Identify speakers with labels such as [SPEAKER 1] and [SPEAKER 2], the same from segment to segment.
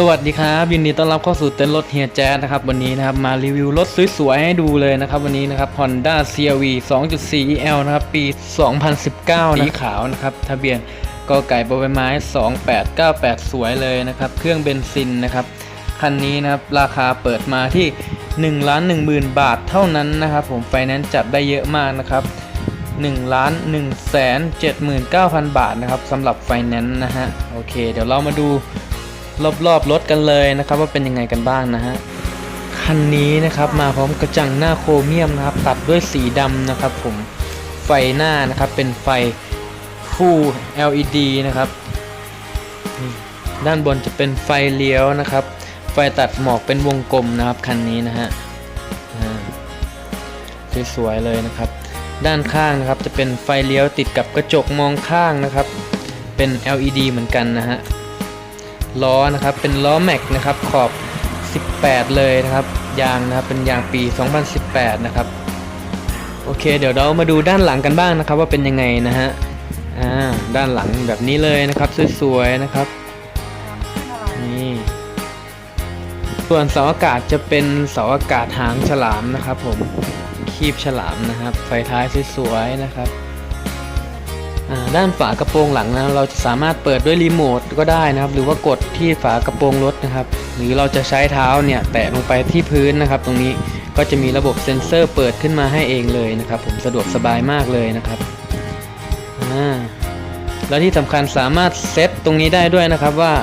[SPEAKER 1] สวัสดีครับยินดีต้อนรับเข้าสู่เต็นท์รถเฮียแจ๊ดนะครับวันนี้นะครับมารีวิวรถสวยๆให้ดูเลยนะครับวันนี้นะครับ Honda CRV 2.4 EL นะครับปี 2019 สีขาวนะครับทะเบียนกอไก่บอใบไม้ 2898 สวยเลยนะครับ เครื่องเบนซินนะครับ คันนี้นะครับราคาเปิดมาที่1ล้าน1 0,000 บาทเท่านั้นนะครับ ผมไฟแนนซ์จัดได้เยอะมากนะครับ1ล้าน1แสน79,000 บาทนะครับสำหรับไฟแนนซ์นะฮะโอเค เดี๋ยวเรามาดู รอบๆรถกันเลยนะครับว่าเป็นยังไงกันบ้างนะฮะคันนี้นะครับมาพร้อมกระจังหน้าโครเมียมนะครับตัดด้วยสีดำนะครับผมไฟหน้านะครับเป็นไฟ Full LED นะครับด้านบนจะเป็นไฟเลี้ยวนะครับ ไฟตัดหมอกเป็นวงกลมนะครับคันนี้นะฮะสวยๆเลยนะครับ ด้านข้างนะครับจะเป็นไฟเลี้ยวติดกับกระจกมองข้างนะครับ เป็น LED เหมือนกันนะฮะ ล้อนะครับ เป็นล้อแม็กนะครับขอบ 18 เลยนะครับ ยางนะครับ เป็นยางปี 2018 นะครับ โอเค เดี๋ยวเรามาดูด้านหลังกันบ้างนะครับ ว่าเป็นยังไงนะฮะ อ่า ด้านหลังแบบนี้เลยนะครับ สวยๆ นะครับ นี่ ส่วนเสาอากาศจะเป็นเสาอากาศหางฉลามนะครับ ผม คีบฉลามนะครับ ไฟท้ายสวยๆ นะครับ ด้านฝากระโปรงหลังนะเราจะสามารถเปิดด้วยรีโมทก็ได้นะครับ หรือว่ากดที่ฝากระโปรงรถนะครับ หรือเราจะใช้เท้าเนี่ยแตะลงไปที่พื้นนะครับ ตรงนี้ก็จะมีระบบเซ็นเซอร์เปิดขึ้นมาให้เองเลยนะครับ ผมสะดวกสบายมากเลยนะครับแล้วที่สำคัญสามารถเซตตรงนี้ได้ด้วยนะครับว่า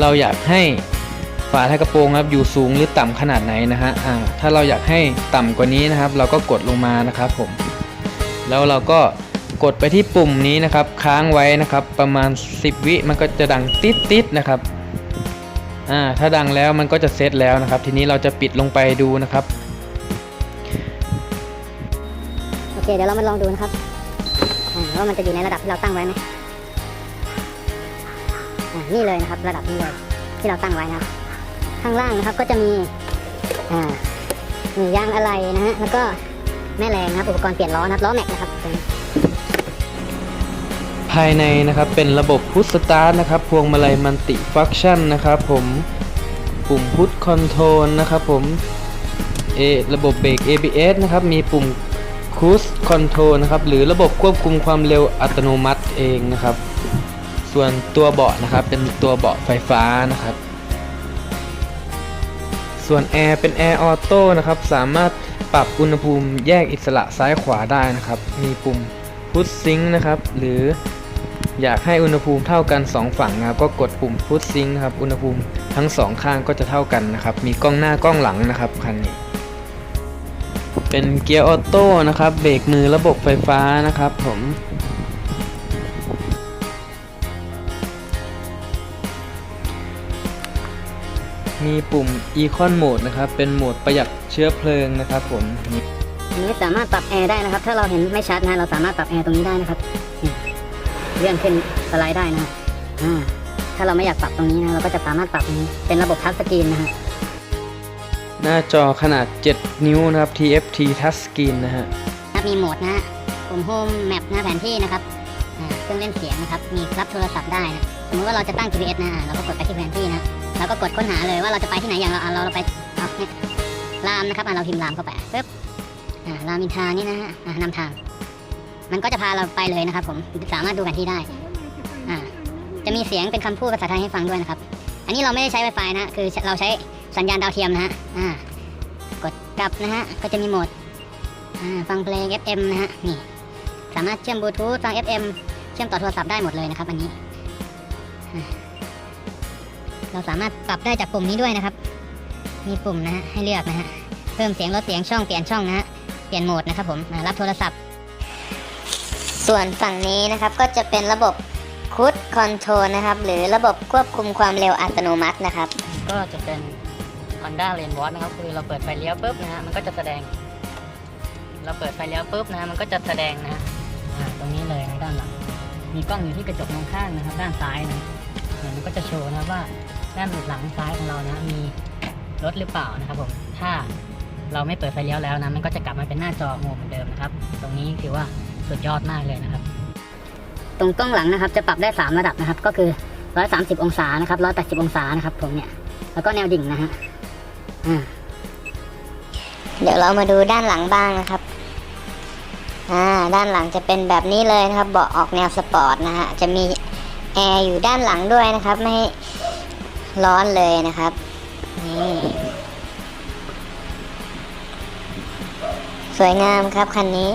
[SPEAKER 1] เราอยากให้ฝาท้ายกระโปรงครับอยู่สูงหรือต่ำขนาดไหนนะฮะอ่าถ้าเราอยากให้ต่ำกว่านี้นะครับ เราก็กดลงมานะครับผมแล้วเราก็ กดไปที่ปุ่มนี้นะครับ ค้างไว้นะครับ ประมาณ 10 วิมันก็จะดังติดติดนะครับอ่าถ้าดังแล้วมันก็จะเซตแล้วนะครับ ทีนี้เราจะปิดลงไปดูนะครับ
[SPEAKER 2] โอเคเดี๋ยวเรามาลองดูนะครับว่ามันจะอยู่ในระดับที่เราตั้งไว้ไหมอ่านี่เลยนะครับ ระดับนี้เลยที่เราตั้งไว้นะครับ ข้างล่างนะครับก็จะมีอ่ามียางอะไรนะฮะแล้วก็แม่แรงนะครับอุปกรณ์เปลี่ยนล้อนะครับล้อแม็กนะครับ
[SPEAKER 1] ภายในนะครับเป็นระบบพุทสตาร์ทนะครับพวงมาลัยมัลติฟังก์ชันนะครับผมปุ่มพุทคอนโทรลนะครับผมเอระบบเบรก ABS นะครับมีปุ่มคูสคอนโทรลนะครับหรือระบบควบคุมความเร็วอัตโนมัติเองนะครับ ส่วนตัวเบาะนะครับเป็นตัวเบาะไฟฟ้านะครับ ส่วนแอร์เป็นแอร์ออโต้นะครับสามารถปรับอุณหภูมิแยกอิสระซ้ายขวาได้นะครับ มีปุ่มพุทซิงนะครับ หรือ อยากให้อุณหภูมิเท่ากัน 2 ฝั่งนะครับก็กดปุ่มพุทซิงนะครับอุณหภูมิทั้งสองข้างก็จะเท่ากันนะครับมีกล้องหน้ากล้องหลังนะครับคันนี้เป็นเกียร์ออโต้นะครับเบรกมือระบบไฟฟ้านะครับผมมีปุ่ม Econ Mode นะครับ เป็นโหมดประหยัดเชื้อเพลิงนะครับผมนี่
[SPEAKER 2] อันนี้สามารถปรับแอร์ได้นะครับ ถ้าเราเห็นไม่ชัดนะ เราสามารถปรับแอร์ตรงนี้ได้นะครับ เลื่อนขึ้นสไลด์ได้นะครับอ่าถ้าเราไม่อยากปรับตรงนี้นะเราก็จะสามารถปรับตรงนี้เป็นระบบทัชสกรีนนะฮะ
[SPEAKER 1] หน้าจอขนาด 7 นิ้วนะครับ TFT Touch Screen นะฮะ
[SPEAKER 2] ครับมีโหมดนะฮะปุ่มโฮมแมปหน้าแผนที่นะครับอ่าเครื่องเล่นเสียงนะครับ มีรับโทรศัพท์ได้นะสมมติว่าเราจะตั้ง GPS นะอ่าเราก็กดไปที่แผนที่นะแล้วก็กดค้นหาเลยว่าเราจะไปที่ไหนอย่างเราอ่าเราเราไปเอาเนี่ยรามนะครับอ่าเราพิมพ์รามเข้าไปปึ๊บอ่ารามอินทรานี่นะฮะอ่านำทาง มันก็จะพาเราไปเลยนะครับ ผมสามารถดูแผนที่ได้อ่าจะมีเสียงเป็นคำพูดภาษาไทยให้ฟังด้วยนะครับ อันนี้เราไม่ได้ใช้ Wi-Fi นะคือเราใช้สัญญาณดาวเทียมนะฮะอ่ากดกลับนะฮะก็จะมีโหมดอ่าฟังเพลง FM นะฮะนี่สามารถเชื่อมบลูทูธฟัง FM เชื่อมต่อโทรศัพท์ได้หมดเลยนะครับ อันนี้ เราสามารถปรับได้จากปุ่มนี้ด้วยนะครับ มีปุ่มนะฮะให้เลือกนะฮะเพิ่มเสียงลดเสียงช่องเปลี่ยนช่องนะฮะเปลี่ยนโหมดนะครับผมรับโทรศัพท์ ส่วนฝั่งนี้นะครับก็จะเป็นระบบคูดคอนโทรนะครับ หรือระบบควบคุมความเร็วอัตโนมัตินะครับ
[SPEAKER 3] ก็จะเป็น Honda Lane Watch นะครับคือเราเปิดไฟเลี้ยวปุ๊บนะฮะมันก็จะแสดง เราเปิดไฟเลี้ยวปุ๊บนะฮะมันก็จะแสดงนะฮะตรงนี้เลยนะด้านหลังมีกล้องอยู่ที่กระจกมองข้างนะครับ ด้านซ้ายนะมันก็จะโชว์นะว่าด้านหลังซ้ายของเรานะ มีรถหรือเปล่านะครับผมถ้าเราไม่เปิดไฟเลี้ยวแล้วนะมันก็จะกลับมาเป็นหน้าจอโหมดเหมือนเดิมนะครับ ตรงนี้ถือว่า สุดยอดมากเลยนะครับ
[SPEAKER 2] ตรงกล้องหลังนะครับ จะปรับได้ 3 ระดับนะครับ ก็คือ 130 องศานะครับ 180 องศานะครับ ผมเนี่ย แล้วก็แนวดิ่งนะฮะอ่า
[SPEAKER 4] เดี๋ยวเรามาดูด้านหลังบ้างนะครับอ่าด้านหลังจะเป็นแบบนี้เลยนะครับ เบาะออกแนวสปอร์ตนะฮะ จะมีแอร์อยู่ด้านหลังด้วยนะครับ ไม่ให้ร้อนเลยนะครับนี่สวยงามครับคันนี้